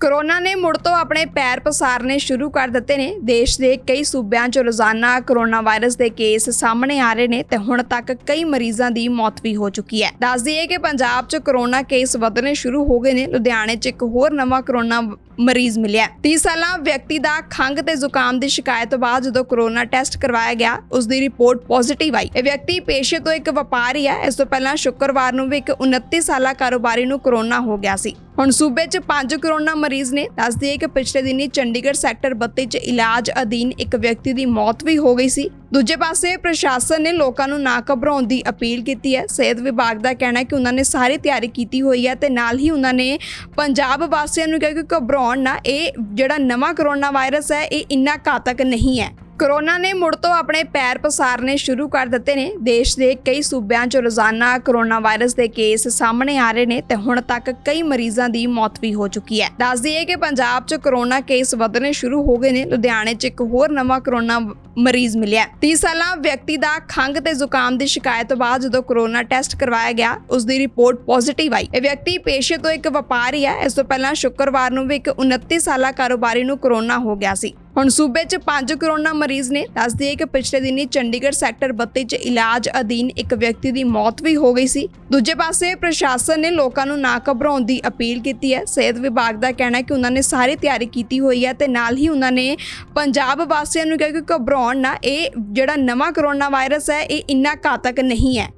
Corona ਨੇ ਮੁੜ ਤੋਂ ਆਪਣੇ ਪੈਰ ਪਸਾਰਨੇ ਸ਼ੁਰੂ ਕਰ ਦਿੱਤੇ ਨੇ। ਦੇਸ਼ ਦੇ ਕਈ ਸੂਬਿਆਂ 'ਚ ਰੋਜ਼ਾਨਾ ਕਰੋਨਾ ਵਾਇਰਸ ਦੇ ਕੇਸ ਸਾਹਮਣੇ ਆ ਰਹੇ ਨੇ ਤੇ ਹੁਣ ਤੱਕ ਕਈ ਮਰੀਜ਼ਾਂ ਦੀ ਮੌਤ ਵੀ ਹੋ ਚੁੱਕੀ ਹੈ। ਦੱਸ ਦਈਏ ਕਿ ਪੰਜਾਬ 'ਚ ਕਰੋਨਾ ਕੇਸ ਵਧਣੇ ਸ਼ੁਰੂ ਹੋ ਗਏ ਨੇ। ਲੁਧਿਆਣੇ 'ਚ ਇੱਕ ਹੋਰ ਨਵਾਂ ਕਰੋਨਾ ਮਰੀਜ਼ ਮਿਲਿਆ। 30 ਸਾਲਾਂ ਵਿਅਕਤੀ ਦਾ ਖੰਘ ਤੇ ਜ਼ੁਕਾਮ ਦੀ ਸ਼ਿਕਾਇਤ ਤੋਂ ਬਾਅਦ ਜਦੋਂ ਕਰੋਨਾ ਟੈਸਟ ਕਰਵਾਇਆ ਗਿਆ, ਉਸ ਦੀ ਰਿਪੋਰਟ ਪੋਜ਼ਿਟਿਵ ਆਈ। ਇਹ ਵਿਅਕਤੀ ਪੇਸ਼ੇ ਤੋਂ ਇੱਕ ਵਪਾਰੀ ਹੈ। ਇਸ ਤੋਂ ਪਹਿਲਾਂ ਸ਼ੁੱਕਰਵਾਰ ਨੂੰ ਵੀ ਇੱਕ 29 ਸਾਲਾ ਕਾਰੋਬਾਰੀ ਨੂੰ ਕਰੋਨਾ ਹੋ ਗਿਆ ਸੀ। ਹੁਣ ਸੂਬੇ 'ਚ ਪੰਜ ਕਰੋਨਾ ਮਰੀਜ਼ ਨੇ। ਦੱਸ ਕਿ ਪਿਛਲੇ ਦਿਨੀ ਚੰਡੀਗੜ੍ਹ ਸੈਕਟਰ 32 'ਚ ਇਲਾਜ ਅਧੀਨ ਇੱਕ ਵਿਅਕਤੀ ਦੀ ਮੌਤ ਵੀ ਹੋ ਗਈ ਸੀ। ਦੂਜੇ ਪਾਸੇ ਪ੍ਰਸ਼ਾਸਨ ਨੇ ਲੋਕਾਂ ਨੂੰ ਨਾ ਘਬਰਾਉਣ ਦੀ ਅਪੀਲ ਕੀਤੀ ਹੈ। ਸਿਹਤ ਵਿਭਾਗ ਦਾ ਕਹਿਣਾ ਹੈ ਕਿ ਉਹਨਾਂ ਨੇ ਸਾਰੀ ਤਿਆਰੀ ਕੀਤੀ ਹੋਈ ਹੈ ਤੇ ਨਾਲ ਹੀ ਉਹਨਾਂ ਨੇ ਪੰਜਾਬ ਵਾਸੀਆਂ ਨੂੰ ਕਿਹਾ ਕਿ ਘਬਰਾਉਣ ਨਾ, ਇਹ ਜਿਹੜਾ ਨਵਾਂ ਕਰੋਨਾ ਵਾਇਰਸ ਹੈ, ਇਹ ਇੰਨਾ ਘਾਤਕ ਨਹੀਂ ਹੈ। ਕਰੋਨਾ ਨੇ ਮੁੜ ਤੋਂ ਆਪਣੇ ਪੈਰ ਪਸਾਰਨੇ ਸ਼ੁਰੂ ਕਰ ਦਿੱਤੇ ਨੇ। ਦੇਸ਼ ਦੇ ਕਈ ਸੂਬਿਆਂ 'ਚ ਰੋਜ਼ਾਨਾ ਕਰੋਨਾ ਵਾਇਰਸ ਦੇ ਕੇਸ ਸਾਹਮਣੇ ਆ ਰਹੇ ਨੇ ਤੇ ਹੁਣ ਤੱਕ ਕਈ ਮਰੀਜ਼ਾਂ ਦੀ ਮੌਤ ਵੀ ਹੋ ਚੁੱਕੀ ਹੈ। ਦੱਸ ਦਈਏ ਕਿ ਪੰਜਾਬ 'ਚ ਕਰੋਨਾ ਕੇਸ ਵਧਣੇ ਸ਼ੁਰੂ ਹੋ ਗਏ ਨੇ। ਲੁਧਿਆਣੇ 'ਚ ਇੱਕ ਹੋਰ ਨਵਾਂ ਕਰੋਨਾ ਮਰੀਜ਼ ਮਿਲਿਆ। 30 ਸਾਲਾਂ ਵਿਅਕਤੀ ਦਾ ਖੰਘ ਤੇ ਜ਼ੁਕਾਮ ਦੀ ਸ਼ਿਕਾਇਤ ਤੋਂ ਬਾਅਦ ਜਦੋਂ ਕਰੋਨਾ ਟੈਸਟ ਕਰਵਾਇਆ ਗਿਆ, ਉਸ ਦੀ ਰਿਪੋਰਟ ਪੋਜ਼ਿਟਿਵ ਆਈ। ਇਹ ਵਿਅਕਤੀ ਪੇਸ਼ੇ ਤੋਂ ਇੱਕ ਵਪਾਰੀ ਹੈ। ਇਸ ਤੋਂ ਪਹਿਲਾਂ ਸ਼ੁੱਕਰਵਾਰ ਨੂੰ ਵੀ ਇੱਕ 29 ਸਾਲਾ ਕਾਰੋਬਾਰੀ ਨੂੰ ਕਰੋਨਾ ਹੋ ਗਿਆ ਸੀ। ਹੁਣ ਸੂਬੇ 'ਚ ਪੰਜ ਕਰੋਨਾ ਮਰੀਜ਼ ਨੇ। ਦੱਸਦੀ ਦਈਏ ਕਿ ਪਿਛਲੇ ਦਿਨੀ ਚੰਡੀਗੜ੍ਹ ਸੈਕਟਰ 32 'ਚ ਇਲਾਜ ਅਧੀਨ ਇੱਕ ਵਿਅਕਤੀ ਦੀ ਮੌਤ ਵੀ ਹੋ ਗਈ ਸੀ। ਦੂਜੇ ਪਾਸੇ ਪ੍ਰਸ਼ਾਸਨ ਨੇ ਲੋਕਾਂ ਨੂੰ ਨਾ ਘਬਰਾਉਣ ਦੀ ਅਪੀਲ ਕੀਤੀ ਹੈ। ਸਿਹਤ ਵਿਭਾਗ ਦਾ ਕਹਿਣਾ ਹੈ ਕਿ ਉਹਨਾਂ ਨੇ ਸਾਰੀ ਤਿਆਰੀ ਕੀਤੀ ਹੋਈ ਹੈ ਤੇ ਨਾਲ ਹੀ ਉਹਨਾਂ ਨੇ ਪੰਜਾਬ ਵਾਸੀਆਂ ਨੂੰ ਕਿਹਾ ਕਿ ਘਬਰਾਉਣ ਨਾ, ਇਹ ਜਿਹੜਾ ਨਵਾਂ ਕਰੋਨਾ ਵਾਇਰਸ ਹੈ, ਇਹ ਇੰਨਾ ਘਾਤਕ ਨਹੀਂ ਹੈ।